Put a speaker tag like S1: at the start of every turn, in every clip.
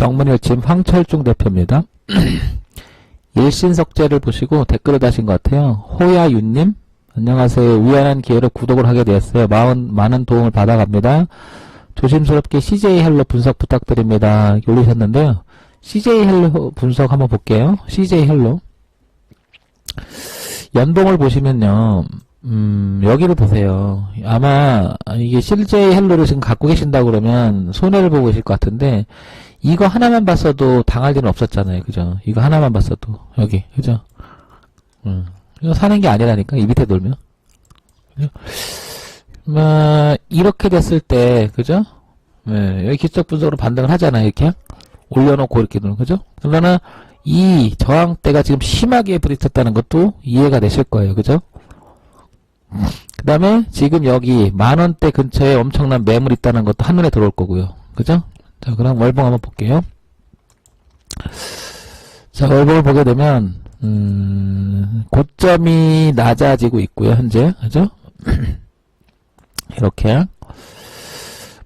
S1: 경문일침 황철중 대표입니다. 일신석재를 보시고 댓글을 다신 것 같아요. 호야윤님, 안녕하세요. 우연한 기회로 구독을 하게 되었어요. 마은, 많은 도움을 받아갑니다. 조심스럽게 CJ 헬로 분석 부탁드립니다. 올리셨는데요. CJ 헬로 분석 한번 볼게요. CJ 헬로. 연봉을 보시면요. 음, 여기를 보세요. 아마 이게 CJ 헬로를 지금 갖고 계신다 그러면 손해를 보고 계실 것 같은데 이거 하나만 봤어도 당할 일은 없었잖아요. 그죠? 이거 하나만 봤어도 여기 그죠? 음, 사는 게 아니라니까 이 밑에 돌면. 그죠? 뭐 이렇게 됐을 때 그죠? 네, 여기 기적 분석으로 반등을 하잖아요. 이렇게 올려놓고 이렇게 누는 그죠? 그러나 이 저항대가 지금 심하게 부딪혔다는 것도 이해가 되실 거예요. 그죠? 그 다음에 지금 여기 만원대 근처에 엄청난 매물 있다는 것도 한눈에 들어올 거고요. 그죠? 자, 그럼 월봉 한번 볼게요. 자, 월봉을 보게 되면, 음, 고점이 낮아지고 있고요, 현재. 그죠? 이렇게.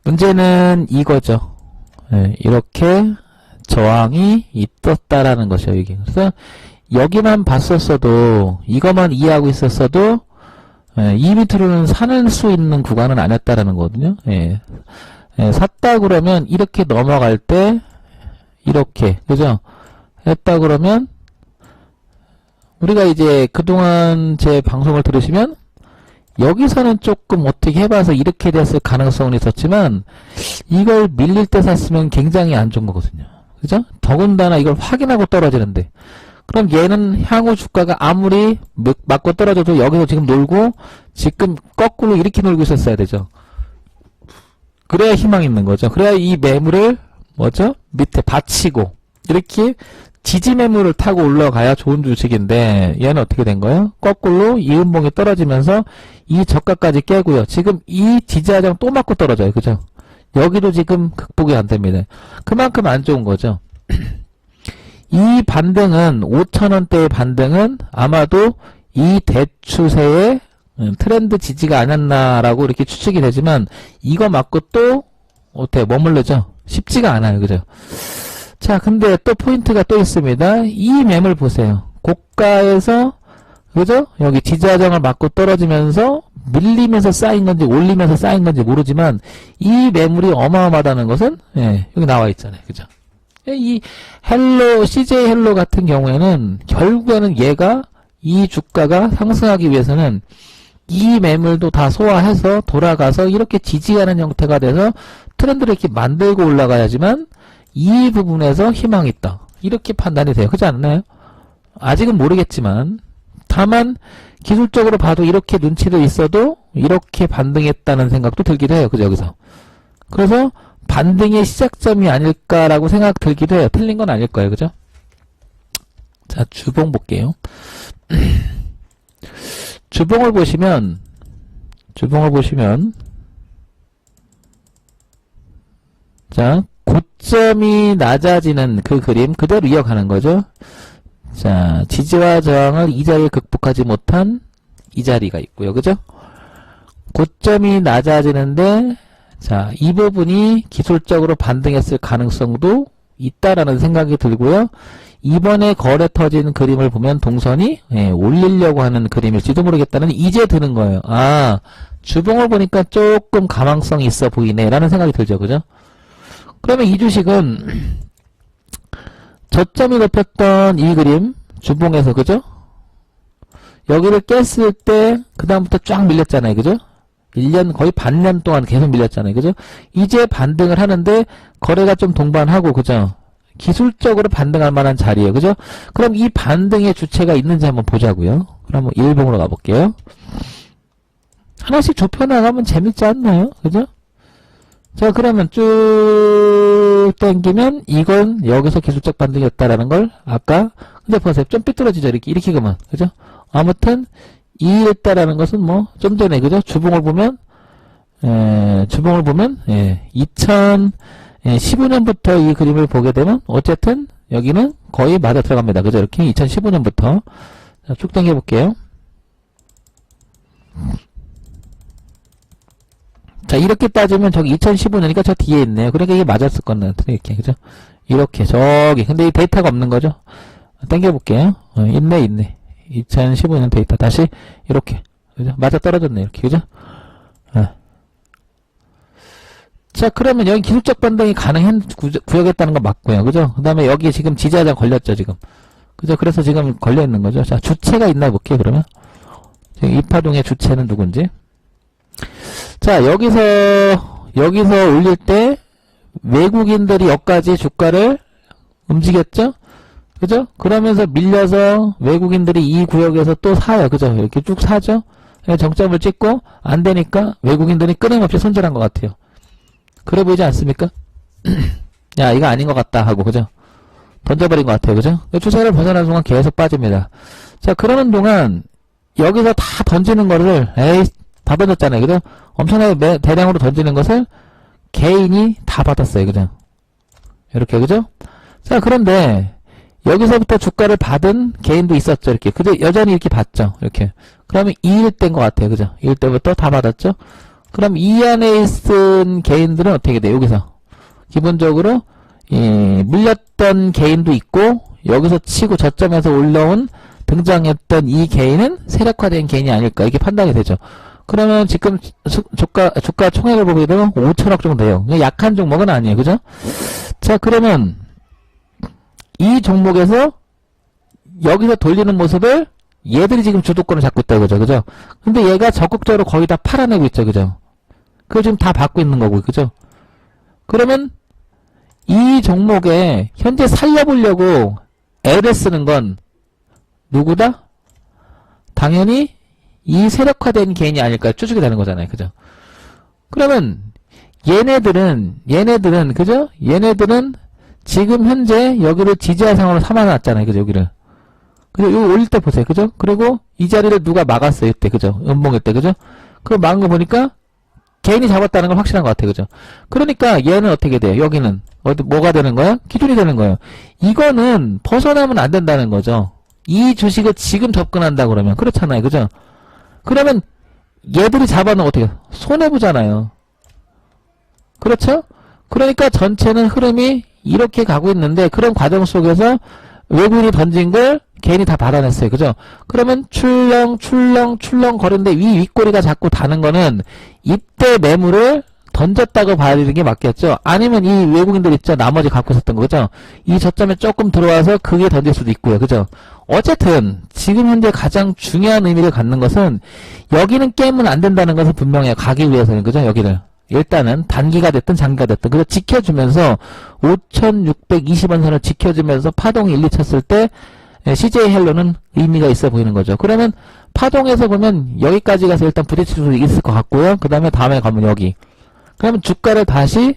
S1: 문제는 이거죠. 네, 이렇게 저항이 있었다라는 것이에요, 여기. 그래서 여기만 봤었어도, 이것만 이해하고 있었어도, 예, 이 밑으로는 사는 수 있는 구간은 아니었다라는 거거든요. 예. 예, 샀다 그러면 이렇게 넘어갈 때 이렇게 그죠? 했다 그러면 우리가 이제 그동안 제 방송을 들으시면 여기서는 조금 어떻게 해봐서 이렇게 됐을 가능성은 있었지만 이걸 밀릴 때 샀으면 굉장히 안 좋은 거거든요. 그죠? 더군다나 이걸 확인하고 떨어지는데 그럼 얘는 향후 주가가 아무리 맞고 떨어져도 여기서 지금 놀고 지금 거꾸로 이렇게 놀고 있었어야 되죠. 그래야 희망 있는 거죠. 그래야 이 매물을 뭐죠? 밑에 받치고 이렇게 지지 매물을 타고 올라가야 좋은 주식인데 얘는 어떻게 된 거예요? 거꾸로 이 음봉이 떨어지면서 이 저가까지 깨고요. 지금 이 지지하장 또 맞고 떨어져요. 그죠? 여기도 지금 극복이 안 됩니다. 그만큼 안 좋은 거죠. 이 반등은 5천원대의 반등은 아마도 이 대추세의 음, 트렌드 지지가 아니었나라고 이렇게 추측이 되지만 이거 맞고 또 어때 머물르죠? 쉽지가 않아요. 그죠? 자, 근데 또 포인트가 또 있습니다. 이 매물 보세요. 고가에서 그죠? 여기 지지하장을 맞고 떨어지면서 밀리면서 쌓인 건지 올리면서 쌓인 건지 모르지만 이 매물이 어마어마하다는 것은 예, 여기 나와 있잖아요. 그죠? 이 헬로 CJ 헬로 같은 경우에는 결국에는 얘가 이 주가가 상승하기 위해서는 이 매물도 다 소화해서 돌아가서 이렇게 지지하는 형태가 돼서 트렌드를 이렇게 만들고 올라가야지만 이 부분에서 희망이 있다. 이렇게 판단이 돼요. 그렇지 않나요? 아직은 모르겠지만 다만 기술적으로 봐도 이렇게 눈치도 있어도 이렇게 반등했다는 생각도 들기도 해요. 그죠? 여기서. 그래서 반등의 시작점이 아닐까라고 생각 들기도 해요. 틀린 건 아닐 거예요. 그죠? 자, 주봉 볼게요. 주봉을 보시면 주봉을 보시면 자 고점이 낮아지는 그 그림 그대로 이어가는 거죠. 자 지지와 저항을 이 자리에 극복하지 못한 이 자리가 있고요. 그죠? 고점이 낮아지는데 자 이 부분이 기술적으로 반등했을 가능성도 있다라는 생각이 들고요. 이번에 거래 터진 그림을 보면 동선이 예, 올리려고 하는 그림일지도 모르겠다는 이제 드는 거예요. 아 주봉을 보니까 조금 가망성이 있어 보이네 라는 생각이 들죠. 그죠? 그러면 이 주식은 저점이 높였던 이 그림 주봉에서 그죠? 여기를 깼을 때 그 다음부터 쫙 밀렸잖아요. 그죠? 1년 거의 반년 동안 계속 밀렸잖아요. 그죠? 이제 반등을 하는데 거래가 좀 동반하고 그죠? 기술적으로 반등할 만한 자리예요. 그죠? 그럼 이 반등의 주체가 있는지 한번 보자고요. 그럼 1봉으로 가볼게요. 하나씩 좁혀 나가면 재밌지 않나요? 그죠? 자 그러면 쭉 당기면 이건 여기서 기술적 반등이었다라는 걸 아까 근데 보세요 좀 삐뚤어지죠 이렇게 이렇게 그만 그죠 아무튼 이랬다라는 것은 뭐 좀 전에 그죠 주봉을 보면 에, 주봉을 보면 예, 2000 예, 15년부터 이 그림을 보게 되면 어쨌든 여기는 거의 맞아 들어갑니다. 그죠? 이렇게 2015년부터 자, 쭉 당겨 볼게요. 자 이렇게 따지면 저기 2015년이니까 저 뒤에 있네요. 그러니까 이게 맞았을 거는 이렇게 그죠? 이렇게 저기 근데 이 데이터가 없는 거죠 땡겨볼게요 어, 있네 있네 2015년 데이터 다시 이렇게 그죠 맞아 떨어졌네 이렇게 그죠 어. 자 그러면 여기 기술적 변동이 가능한 구- 구역이었다는 거 맞고요 그죠 그 다음에 여기 지금 지지하자 걸렸죠 지금 그죠 그래서 지금 걸려 있는 거죠 자 주체가 있나 볼게요 그러면 지금 이파동의 주체는 누군지 자 여기서 여기서 올릴 때 외국인들이 여기까지 주가를 움직였죠? 그죠? 그러면서 밀려서 외국인들이 이 구역에서 또 사요. 그죠? 이렇게 쭉 사죠? 정점을 찍고 안 되니까 외국인들이 끊임없이 손절한 것 같아요. 그래 보이지 않습니까? 야, 이거 아닌 것 같다 하고, 그죠? 던져버린 것 같아요. 그죠? 추세를 벗어나는 순간 계속 빠집니다. 자, 그러는 동안 여기서 다 던지는 거를, 에이, 다 던졌잖아요. 그죠? 엄청나게 매- 대량으로 던지는 것을 개인이 다 받았어요. 그죠? 이렇게, 그죠? 자, 그런데, 여기서부터 주가를 받은 개인도 있었죠. 이렇게. 그죠? 여전히 이렇게 받죠. 이렇게. 그러면 2일 때인 것 같아요. 그죠? 2일 때부터 다 받았죠? 그럼 이 안에 있은 개인들은 어떻게 돼요? 여기서. 기본적으로, 이, 물렸던 개인도 있고, 여기서 치고 저점에서 올라온 등장했던 이 개인은 세력화된 개인이 아닐까. 이렇게 판단이 되죠. 그러면 지금 수- 주가, 주가 총액을 보게 되면 5천억 정도 돼요. 약한 종목은 아니에요. 그죠? 자, 그러면 이 종목에서 여기서 돌리는 모습을 얘들이 지금 주도권을 잡고 있다. 그죠? 그죠? 근데 얘가 적극적으로 거의 다 팔아내고 있죠. 그죠? 그걸 지금 다 받고 있는 거고. 그죠? 그러면 이 종목에 현재 살려보려고 애를 쓰는 건 누구다? 당연히 이 세력화된 개인이 아닐까 추측이 되는 거잖아요. 그죠? 그러면 얘네들은 얘네들은 그죠? 얘네들은 지금 현재 여기를 지지할 상황으로 삼아놨잖아요. 그죠? 여기를. 그죠? 여기 올릴 때 보세요. 그죠? 그리고 이 자리를 누가 막았어요. 이때. 그죠? 연봉일 때. 그죠? 그거 막은 거 보니까 개인이 잡았다는 건 확실한 것 같아요. 그죠? 그러니까 얘는 어떻게 돼요? 여기는 어디 뭐가 되는 거야? 기준이 되는 거예요. 이거는 벗어나면 안 된다는 거죠. 이 주식을 지금 접근한다 그러면 그렇잖아요. 그죠? 그러면 얘들이 잡아놓으면 어떻게 해요? 손해보잖아요. 그렇죠? 그러니까 전체는 흐름이 이렇게 가고 있는데 그런 과정 속에서 외국인이 던진 걸 개인이 다 받아냈어요. 그죠? 그러면 출렁 출렁 출렁 거리는데 위 윗꼬리가 자꾸 다는 거는 이때 매물을 던졌다고 봐야 되는 게 맞겠죠? 아니면 이 외국인들 있죠? 나머지 갖고 있었던 거죠? 이 저점에 조금 들어와서 그게 던질 수도 있고요. 그죠? 어쨌든 지금 현재 가장 중요한 의미를 갖는 것은 여기는 깨면 안 된다는 것은 분명해요. 가기 위해서는 그죠? 여기를 일단은 단기가 됐든 장기가 됐든 그래서 지켜주면서 5,620원 선을 지켜주면서 파동이 1, 2 쳤을 때 예, CJ 헬로는 의미가 있어 보이는 거죠. 그러면 파동에서 보면 여기까지 가서 일단 부딪힐 수 있을 것 같고요. 그 다음에 다음에 가면 여기. 그러면 주가를 다시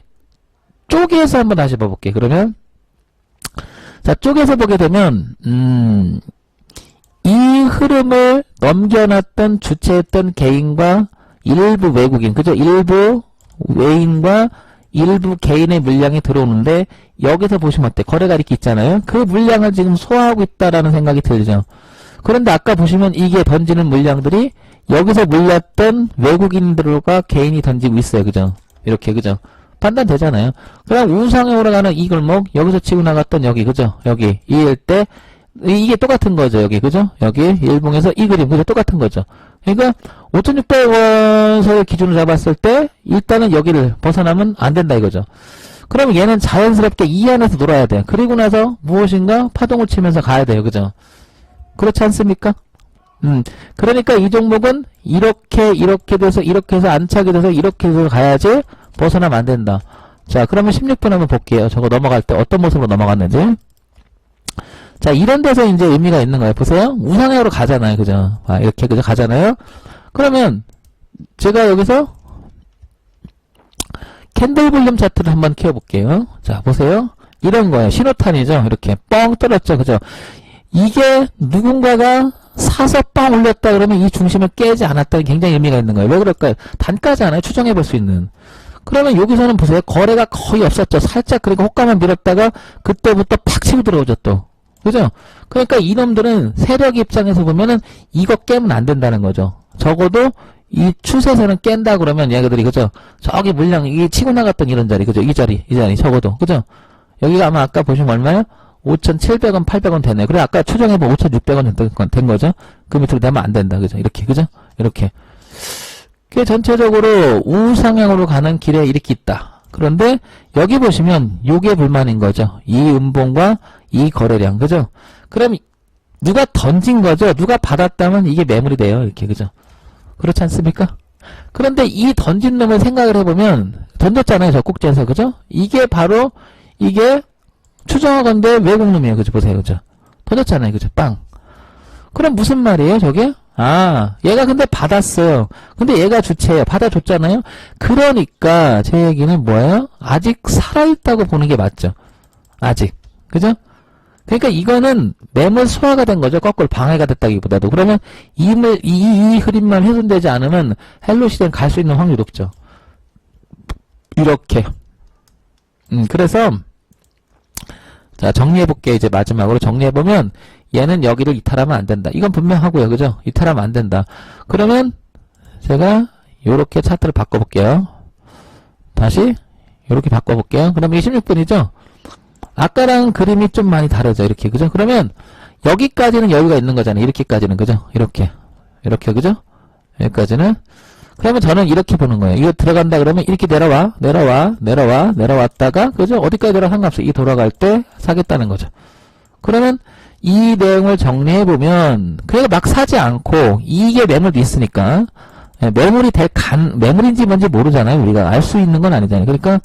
S1: 쪼개서 한번 다시 봐볼게요. 그러면 자 쪼개서 보게 되면 음, 이 흐름을 넘겨놨던 주체했던 개인과 일부 외국인 그죠? 일부 외인과 일부 개인의 물량이 들어오는데 여기서 보시면 어때? 거래가 이렇게 있잖아요. 그 물량을 지금 소화하고 있다라는 생각이 들죠. 그런데 아까 보시면 이게 던지는 물량들이 여기서 물렸던 외국인들과 개인이 던지고 있어요. 그죠? 이렇게 그죠? 판단되잖아요. 그럼 우상에 올라가는 이 골목 여기서 치고 나갔던 여기 그죠? 여기 이일 때 이게 똑같은 거죠. 여기 그죠? 여기 일봉에서 이 그림 그죠? 똑같은 거죠. 그러니까 5,600원 선을 기준으로 잡았을 때 일단은 여기를 벗어나면 안 된다 이거죠. 그러면 얘는 자연스럽게 이 안에서 놀아야 돼요. 그리고 나서 무엇인가 파동을 치면서 가야 돼요. 그죠? 그렇지 않습니까? 음, 그러니까 이 종목은 이렇게 이렇게 돼서 이렇게 해서 안착이 돼서 이렇게 해서 가야지 벗어나면 안 된다. 자, 그러면 16분 한번 볼게요. 저거 넘어갈 때 어떤 모습으로 넘어갔는지. 자, 이런 데서 이제 의미가 있는 거예요. 보세요. 우상향으로 가잖아요. 그죠? 아, 이렇게, 그죠? 가잖아요. 그러면, 제가 여기서, 캔들 볼륨 차트를 한번 키워볼게요. 자, 보세요. 이런 거예요. 신호탄이죠. 이렇게 뻥 떨었죠. 그죠? 이게 누군가가 사서 빵 올렸다 그러면 이 중심을 깨지 않았다는 굉장히 의미가 있는 거예요. 왜 그럴까요? 단가잖아요. 추정해 볼 수 있는. 그러면 여기서는 보세요. 거래가 거의 없었죠. 살짝 그리고 호가만 밀었다가 그때부터 팍 치고 들어오죠 또. 그죠? 그러니까 이놈들은 세력 입장에서 보면은 이거 깨면 안 된다는 거죠. 적어도 이 추세선은 깬다 그러면 얘네들이 그죠? 저기 물량 이 치고 나갔던 이런 자리 그죠? 이 자리 이 자리 적어도 그죠? 여기가 아마 아까 보시면 얼마요? 5,700원, 800원 되네요. 그래, 아까 추정해보면 5,600원 된, 건- 된 거죠? 그 밑으로 되면 안 된다. 그죠? 이렇게, 그죠? 이렇게. 그 전체적으로 우상향으로 가는 길에 이렇게 있다. 그런데 여기 보시면 요게 불만인 거죠. 이 음봉과 이 거래량. 그죠? 그럼 누가 던진 거죠? 누가 받았다면 이게 매물이 돼요. 이렇게. 그죠? 그렇지 않습니까? 그런데 이 던진 놈을 생각을 해보면 던졌잖아요. 적국지에서. 그죠? 이게 바로 이게 추정하건대 외국 놈이에요. 그죠? 보세요. 그죠? 던졌잖아요. 그죠? 빵. 그럼 무슨 말이에요? 저게? 아, 얘가 근데 받았어요. 근데 얘가 주체예요. 받아줬잖아요. 그러니까 제 얘기는 뭐예요? 아직 살아있다고 보는 게 맞죠. 아직. 그죠? 그러니까 이거는 매물 소화가 된 거죠. 거꾸로 방해가 됐다기보다도. 그러면 이, 물- 이, 이 흐름만 훼손되지 않으면 헬로 시대는 갈 수 있는 확률이 높죠. 이렇게. 음, 그래서 자, 정리해볼게. 이제 마지막으로 정리해보면 얘는 여기를 이탈하면 안 된다. 이건 분명하고요. 그죠? 이탈하면 안 된다. 그러면 제가 요렇게 차트를 바꿔볼게요. 다시 요렇게 바꿔볼게요. 그러면 26분이죠? 아까랑 그림이 좀 많이 다르죠. 이렇게. 그죠? 그러면 여기까지는 여유가 있는 거잖아요. 이렇게까지는. 그죠? 이렇게. 이렇게. 그죠? 여기까지는. 그러면 저는 이렇게 보는 거예요. 이거 들어간다 그러면 이렇게 내려와, 내려와, 내려와, 내려왔다가, 그죠? 어디까지 들어 상관없어. 이 돌아갈 때 사겠다는 거죠. 그러면 이 내용을 정리해보면, 그래도 막 사지 않고, 이게 매물도 있으니까, 예, 매물이 될 간, 매물인지 뭔지 모르잖아요. 우리가 알 수 있는 건 아니잖아요. 그러니까,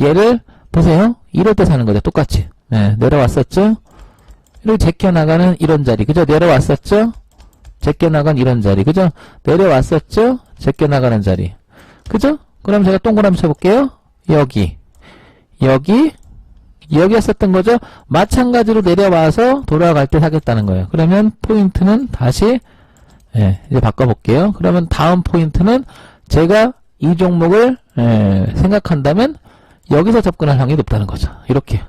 S1: 얘를, 보세요. 이럴 때 사는 거죠. 똑같이. 예, 내려왔었죠? 이렇게 제껴나가는 이런 자리. 그죠? 내려왔었죠? 제껴나간 이런 자리. 그죠? 내려왔었죠? 제껴나가는 자리. 그죠? 그럼 제가 동그라미 쳐볼게요. 여기. 여기. 여기 했었던 거죠? 마찬가지로 내려와서 돌아갈 때 사겠다는 거예요. 그러면 포인트는 다시, 예, 이제 바꿔볼게요. 그러면 다음 포인트는 제가 이 종목을, 예, 생각한다면 여기서 접근할 확률이 높다는 거죠. 이렇게.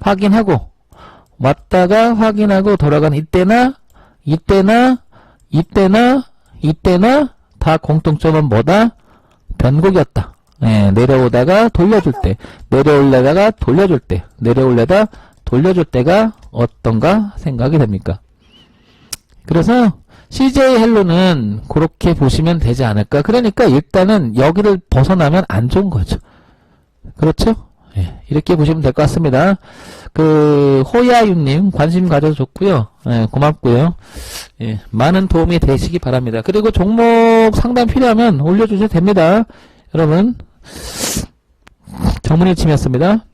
S1: 확인하고, 왔다가 확인하고 돌아가는 이때나, 이때나, 이때나, 이때나, 다 공통점은 뭐다? 변곡이었다. 예, 내려오다가 돌려줄 때, 내려올려다가 돌려줄 때, 내려올려다 돌려줄 때가 어떤가 생각이 됩니까? 그래서 CJ 헬로는 그렇게 보시면 되지 않을까. 그러니까 일단은 여기를 벗어나면 안 좋은 거죠. 그렇죠? 예, 이렇게 보시면 될 것 같습니다. 그 호야유님 관심 가져서 좋고요. 예, 고맙고요. 예, 많은 도움이 되시기 바랍니다. 그리고 종목 상담 필요하면 올려주셔도 됩니다. 여러분 정문희 침이었습니다.